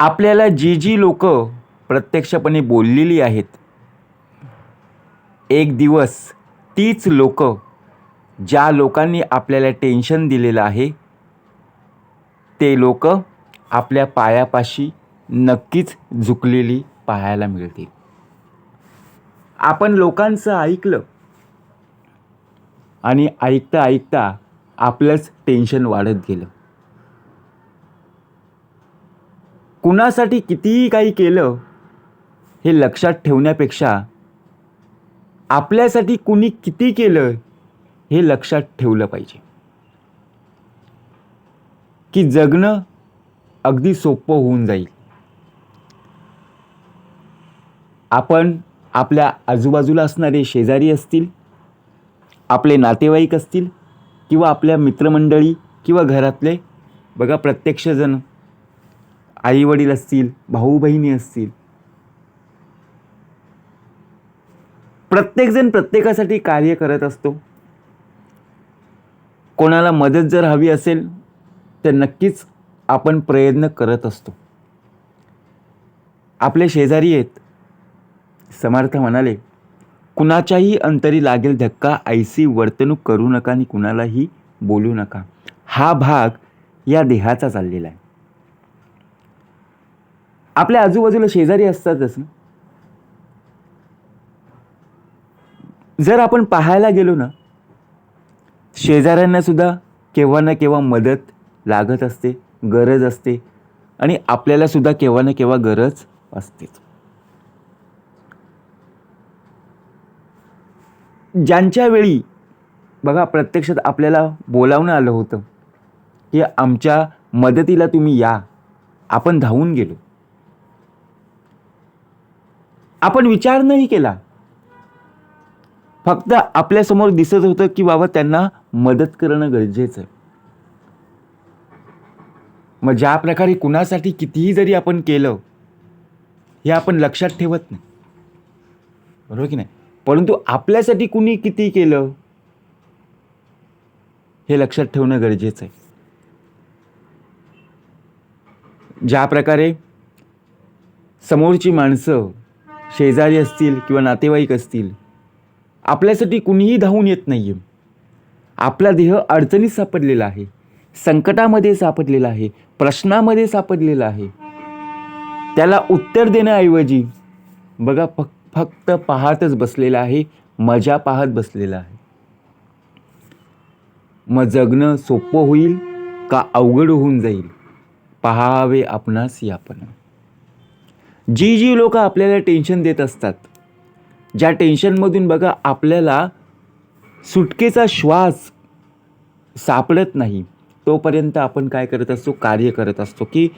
आपल्याला जी जी लोक प्रत्यक्षपणे बोललेली आहेत एक दिवस तीच लोक ज्या लोकांनी आपल्याला टेन्शन दिलेलं आहे ते लोक आपल्या पायापाशी नक्कीच झुकलेली पाहायला मिळतील. आपण लोकांचं ऐकलं आणि ऐकता ऐकता आपलंच टेन्शन वाढत गेलं. कुणासाठी कितीही काही केलं हे लक्षात ठेवण्यापेक्षा आपल्यासाठी कुणी किती केलं हे लक्षात ठेवलं पाहिजे. की जगणं अगदी सोपं होऊन जाईल. आपण आपल्या आजूबाजूला असणारे शेजारी असतील आपले नातेवाईक असतील किंवा आपल्या मित्रमंडळी किंवा घरातले बघा प्रत्यक्षजण आईवडील असतील भाऊ बहिणी असतील. प्रत्येकजण प्रत्येकासाठी कार्य करत असतो. कोणाला मदत जर हवी असेल तर नक्कीच आपण प्रयत्न करत असतो. आपले शेजारी आहेत. समर्थ म्हणाले कुणाच्याही अंतरी लागेल धक्का ऐसी वर्तणूक करू नका आणि कुणालाही बोलू नका. हा भाग या देहाचा चाललेला आहे. आपल्या आजूबाजूला शेजारी असतातच ना. जर आपण पाहायला गेलो ना शेजाऱ्यांना सुद्धा केव्हा ना केव्हा मदत लागत असते गरज असते आणि आपल्याला सुद्धा केव्हा ना केव्हा गरज असतेच ज्यांच्या वेळी बघा प्रत्यक्षात आपल्याला बोलावणं आलं होतं की आमच्या मदतीला तुम्ही या आपण धावून गेलो. आपण विचार नाही केला. फक्त आपल्यासमोर दिसत होतं की बाबा त्यांना मदत करणं गरजेचं आहे. मग ज्या प्रकारे कुणासाठी कितीही जरी आपण केलं हे आपण लक्षात ठेवत नाही. बरोबर की नाही? परंतु आपल्यासाठी कुणी किती केलं हे लक्षात ठेवणं गरजेचं आहे. ज्या प्रकारे समोरची माणसं शेजारी असतील किंवा नातेवाईक असतील आपल्यासाठी कुणीही धावून येत नाही आहे आपला देह अडचणीत सापडलेला आहे संकटामध्ये सापडलेला आहे प्रश्नामध्ये सापडलेला आहे. त्याला उत्तर देण्याऐवजी बघा फक फक्त पाहतच बसलेला आहे मजा पाहत बसलेला आहे. मग जगणं सोपं होईल का अवघड होऊन जाईल? पहावे आपणास यापण जी जी लोक आपल्याला टेन्शन देत असतात. ज्या टेन्शनमधून बघा आपल्याला सुटकेचा श्वास सापडत नाही. तोपर्यंत आपण काय करत असतो? कार्य करत असतो की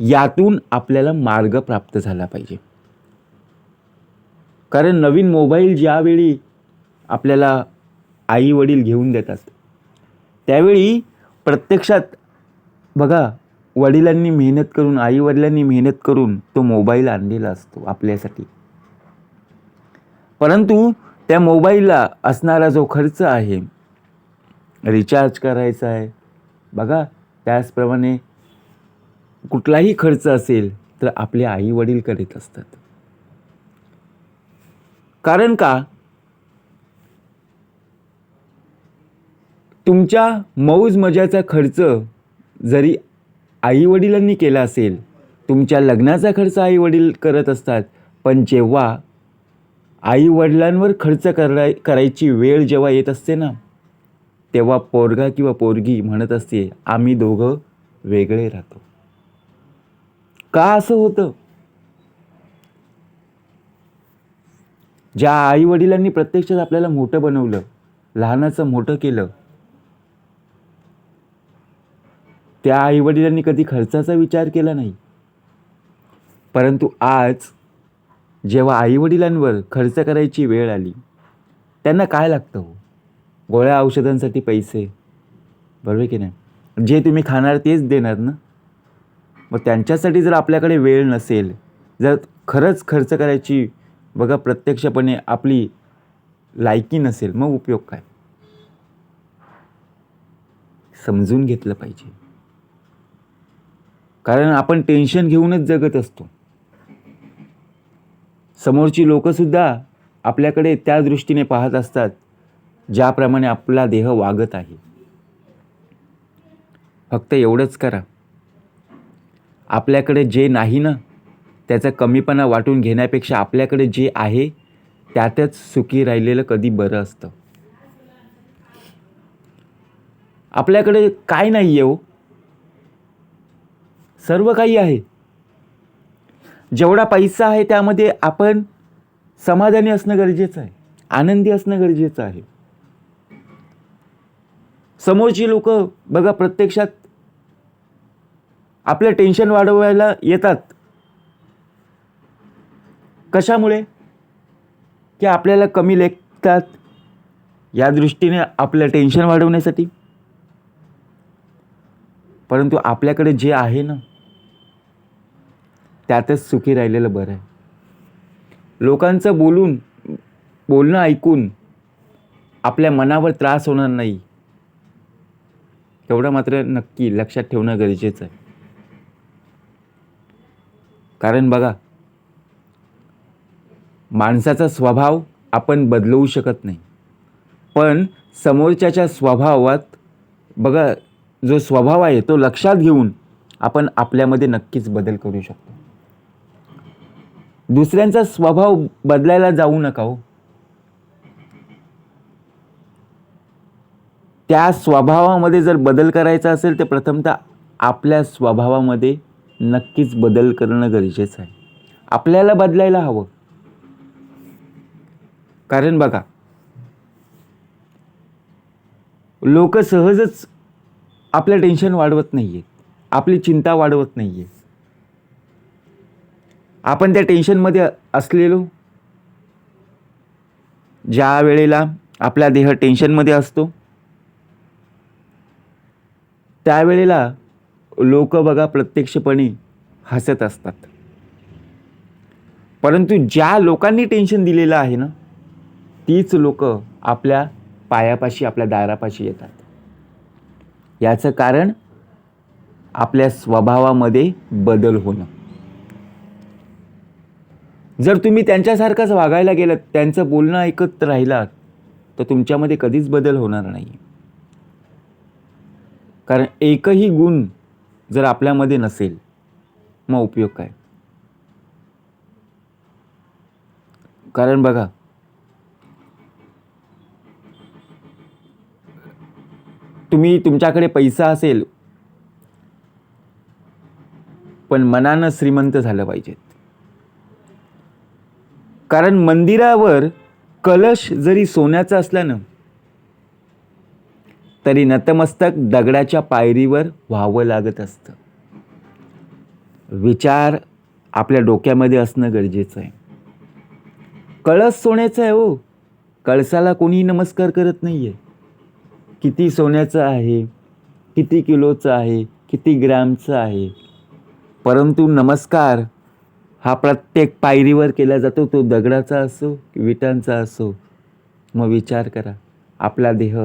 यातून आपल्याला मार्ग प्राप्त झाला पाहिजे. कारण नवीन मोबाईल ज्यावेळी आपल्याला आई वडील घेऊन देतात त्यावेळी प्रत्यक्षात बघा वडिलांनी मेहनत करून आई वडिलांनी मेहनत करून तो मोबाईल आणलेला असतो आपल्यासाठी. परंतु त्या मोबाईलला असणारा जो खर्च आहे रिचार्ज करायचा आहे. बघा त्याचप्रमाणे कुठलाही खर्च असेल तर आपले आई वडील करीत असतात. कारण का? तुमच्या मौज मजाचा खर्च जरी आई वडिलांनी केला असेल तुमच्या लग्नाचा खर्च आई वडील करत असतात पण जेव्हा आई वडिलांवर खर्च कराय करायची वेळ जेव्हा येत असते ना तेव्हा पोरगा किंवा पोरगी म्हणत असते आम्ही दोघं वेगळे राहतो. का असं होतं? ज्या आई वडिलांनी प्रत्यक्षात आपल्याला मोठं बनवलं लहानाचं मोठं केलं त्या आईवडिलांनी कधी खर्चाचा विचार केला नाही. परंतु आज जेव्हा आईवडिलांवर खर्च करायची वेळ आली त्यांना काय लागतं हो? गोळ्या औषधांसाठी पैसे. बरोबर की नाही? जे तुम्ही खाणार तेच देणार ना? मग त्यांच्यासाठी जर आपल्याकडे वेळ नसेल जर खरंच खर्च करायची बघा प्रत्यक्षपणे आपली लायकी नसेल मग उपयोग काय? समजून घेतलं पाहिजे. कारण आपण टेन्शन घेऊनच जगत असतो. समोरची लोकंसुद्धा आपल्याकडे त्या दृष्टीने पाहत असतात ज्याप्रमाणे आपला देह वागत आहे. फक्त एवढंच करा. आपल्याकडे जे नाही ना त्याचा कमीपणा वाटून घेण्यापेक्षा आपल्याकडे जे आहे त्यातच सुखी राहिलेलं कधी बरं असतं. आपल्याकडे काय नाही आहे हो. सर्व काही आहे. जेवढा पैसा आहे त्यामध्ये आपण समाधानी असणं गरजेचं आहे. आनंदी असणं गरजेचं आहे. समोरची लोक बघा प्रत्यक्षात आपलं टेन्शन वाढवायला येतात. कशामुळे? की आपल्याला कमी लेखतात. या दृष्टीने आपलं टेन्शन वाढवण्यासाठी. परंतु आपल्याकडे जे आहे ना त्यातच सुखी राहिलेलं बरं आहे. लोकांचं बोलून बोलणं ऐकून आपल्या मनावर त्रास होणार नाही. तेवढं मात्र नक्की लक्षात ठेवणं गरजेचं आहे. कारण बघा माणसाचा स्वभाव आपण बदलवू शकत नाही. पण समोरच्याच्या स्वभावात बघा जो स्वभाव आहे तो लक्षात घेऊन आपण आपल्यामध्ये नक्कीच बदल करू शकतो. दुसऱ्यांचा स्वभाव बदलायला जाऊ नका हो. त्या स्वभावामध्ये जर बदल करायचा असेल तर प्रथमतः आपल्या स्वभावामध्ये नक्कीच बदल करणं गरजेचं आहे. आपल्याला बदलायला हवं. कारण बघा लोक सहजच आपलं टेन्शन वाढवत नाही आहेत आपली चिंता वाढवत नाही आहे आपण त्या टेन्शनमध्ये असलेलो? ज्या वेळेला आपला देह टेन्शनमध्ये असतो त्यावेळेला लोक बघा प्रत्यक्षपणे हसत असतात. परंतु ज्या लोकांनी टेन्शन दिलेलं आहे ना तीच लोक आपल्या पायापाशी आपल्या दारापाशी येतात. याचं कारण आपल्या स्वभावामध्ये बदल होणं. जर तुम्ही त्यांच्यासारखंच वागायला गेलात त्यांचं बोलणं ऐकत राहिलात तर तुमच्यामध्ये कधीच बदल होणार नाही. कारण एकही गुण जर आपल्यामध्ये नसेल मग उपयोग काय? कारण बघा तुम्ही तुमच्याकडे पैसा असेल पण मनानं श्रीमंत झालं पाहिजेत. कारण मंदिरावर कलश जरी सोन्याचा असला ना तरी नतमस्तक दगडाच्या पायरीवर व्हावं लागत असतं. विचार आपल्या डोक्यामध्ये असणं गरजेचं आहे. कळस सोन्याचा आहे हो. कळसाला कोणीही नमस्कार करत नाही आहे किती सोन्याचं आहे किती किलोचं आहे किती ग्रॅमचं आहे. परंतु नमस्कार हा प्रत्येक पायरीवर केला जातो तो दगडाचा असो की विटांचा असो. मग विचार करा आपला देह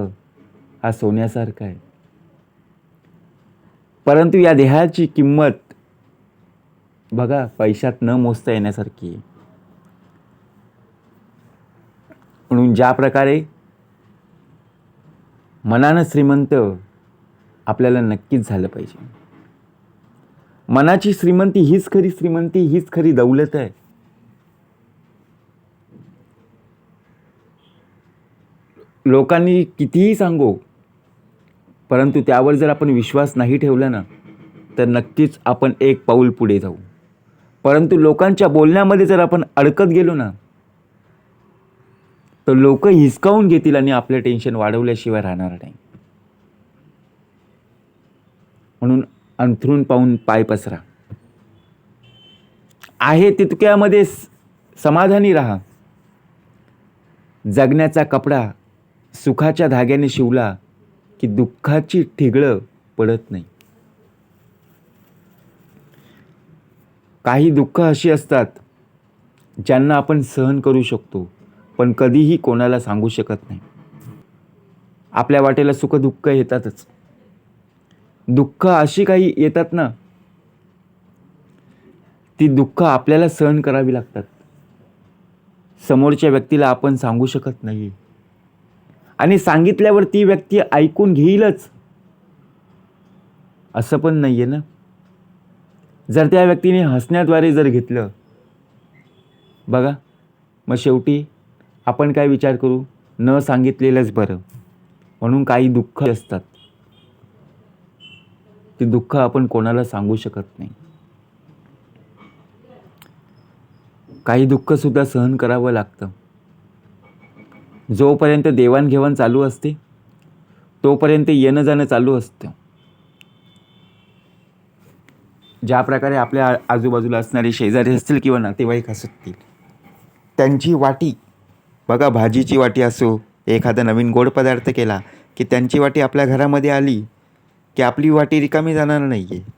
हा सोन्यासारखा आहे. परंतु या देहाची किंमत बघा पैशात न मोजता येण्यासारखी आहे. म्हणून ज्या प्रकारे मनानं श्रीमंत आपल्याला नक्कीच झालं पाहिजे. मनाची श्रीमंती हीच खरी श्रीमंती हीच खरी दौलत आहे. लोकांनी कितीही सांगो परंतु त्यावर जर आपण विश्वास नाही ठेवला ना तर नक्कीच आपण एक पाऊल पुढे जाऊ. परंतु लोकांच्या बोलण्यामध्ये जर आपण अडकत गेलो ना तर लोक हिसकावून घेतील आणि आपलं टेन्शन वाढवल्याशिवाय राहणार नाही. म्हणून अंथरून पाहून पाय पसरा. आहे तितक्यामध्ये समाधानी राहा. जगण्याचा कपडा सुखाच्या धाग्याने शिवला की दुःखाची ठिगळं पडत नाही. काही दुःख अशी असतात ज्यांना आपण सहन करू शकतो पण कधीही कोणाला सांगू शकत नाही. आपल्या वाटेला सुख दुःख येतातच. दुःख अशी काही येतात ना ती दुःख आपल्याला सहन करावी लागतात. समोरच्या व्यक्तीला आपण सांगू शकत नाही. आणि सांगितल्यावर ती व्यक्ती ऐकून घेईलच. असं पण नाही आहे ना? जर त्या व्यक्तीने हसण्याद्वारे जर घेतलं बघा मग शेवटी आपण काय विचार करू? न सांगितलेलंच बरं. म्हणून काही दुःख असतात. ती दुःख आपण कोणाला सांगू शकत नाही. काही दुःखसुद्धा सहन करावं लागतं. जोपर्यंत देवाणघेवाण चालू असते तोपर्यंत येणं जाणं चालू असतं. ज्या प्रकारे आपल्या आजूबाजूला असणारे शेजारी असतील किंवा नातेवाईक असतील त्यांची वाटी बघा भाजीची वाटी असो एखादा नवीन गोड पदार्थ केला की त्यांची वाटी आपल्या घरामध्ये आली की आपली वाटी रिकामी जाणार नाही आहे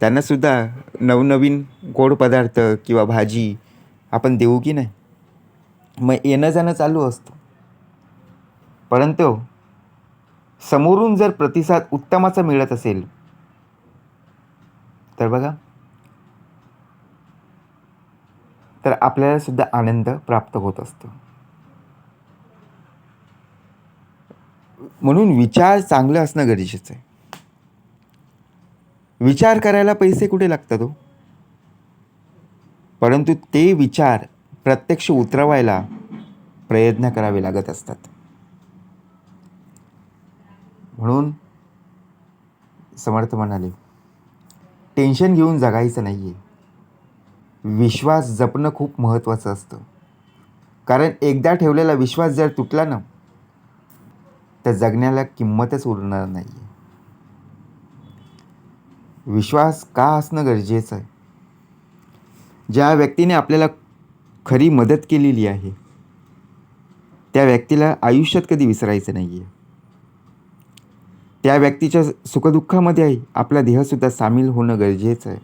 त्यांनासुद्धा नवनवीन गोड पदार्थ किंवा भाजी आपण देऊ की नाही? मग येणं जाणं चालू असतं. परंतु समोरून जर प्रतिसाद उत्तमाचा मिळत असेल तर बघा. तर आपल्याला सुद्धा आनंद प्राप्त होत असतो. म्हणून विचार चांगलं असणं गरजेचं आहे. विचार करायला पैसे कुठे लागतात हो? परंतु ते विचार प्रत्यक्ष उतरवायला प्रयत्न करावे लागत असतात. म्हणून समर्थ म्हणाले टेन्शन घेऊन जगायचं नाही आहे विश्वास जपणं खूप महत्त्वाचं असतं. कारण एकदा ठेवलेला विश्वास जर तुटला ना तर जगण्याला किंमतच उरणार नाही आहे विश्वास का असणं गरजेचं आहे? ज्या व्यक्तीने आपल्याला खरी मदत केलेली आहे त्या व्यक्तीला आयुष्यात कधी विसरायचं नाही आहे त्या व्यक्तीच्या सुखदुःखामध्ये आपला देहसुद्धा सामील होणं गरजेचं आहे.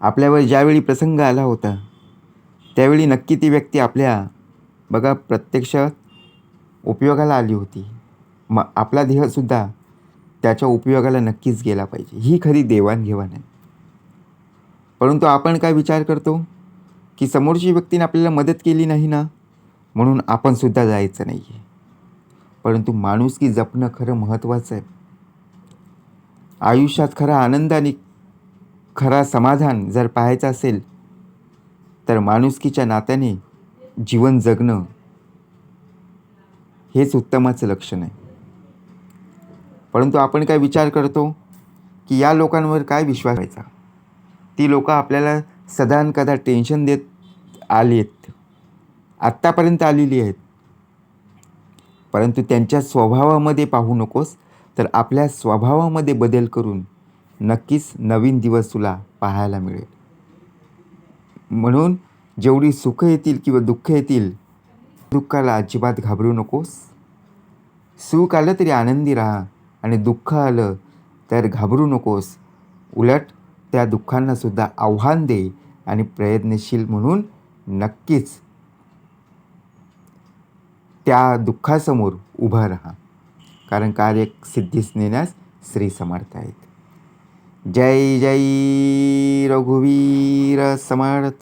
आपल्यावर ज्यावेळी प्रसंग आला होता त्यावेळी नक्की ती व्यक्ती आपल्या बघा प्रत्यक्षात उपयोगाला आली होती. मग आपला देहसुद्धा त्याच्या उपयोगाला नक्कीच गेला पाहिजे. ही खरी देवाणघेवाण आहे. परंतु आपण काय विचार करतो? की समोरची व्यक्तीने आपल्याला मदत केली नाही ना? म्हणून आपणसुद्धा जायचं नाही आहे परंतु माणुसकी जपणं खरं महत्त्वाचं आहे. आयुष्यात खरा आनंद आणि खरा समाधान जर पाहायचं असेल तर माणुसकीच्या नात्याने जीवन जगणं हेच उत्तमाचं लक्षण आहे. परंतु आपण काय विचार करतो की या लोकांवर काय विश्वास व्हायचा ती लोकं आपल्याला सदानकदा टेन्शन देत आली आहेत आत्तापर्यंत आलेली आहेत. परंतु त्यांच्या स्वभावामध्ये पाहू नकोस तर आपल्या स्वभावामध्ये बदल करून नक्कीच नवीन दिवस तुला पाहायला मिळेल. म्हणून जेवढी सुख येतील किंवा दुःख येतील दुःखाला अजिबात घाबरू नकोस. सुख आलं तरी आनंदी राहा. आणि दुःख आलं तर घाबरू नकोस. उलट त्या दुःखांनासुद्धा आव्हान दे आणि प्रयत्नशील म्हणून नक्कीच त्या दुःखासमोर उभं राहा. कारण कार्य सिद्धीस नेण्यास श्री समर्थ आहेत. जय जय रघुवीर समर्थ.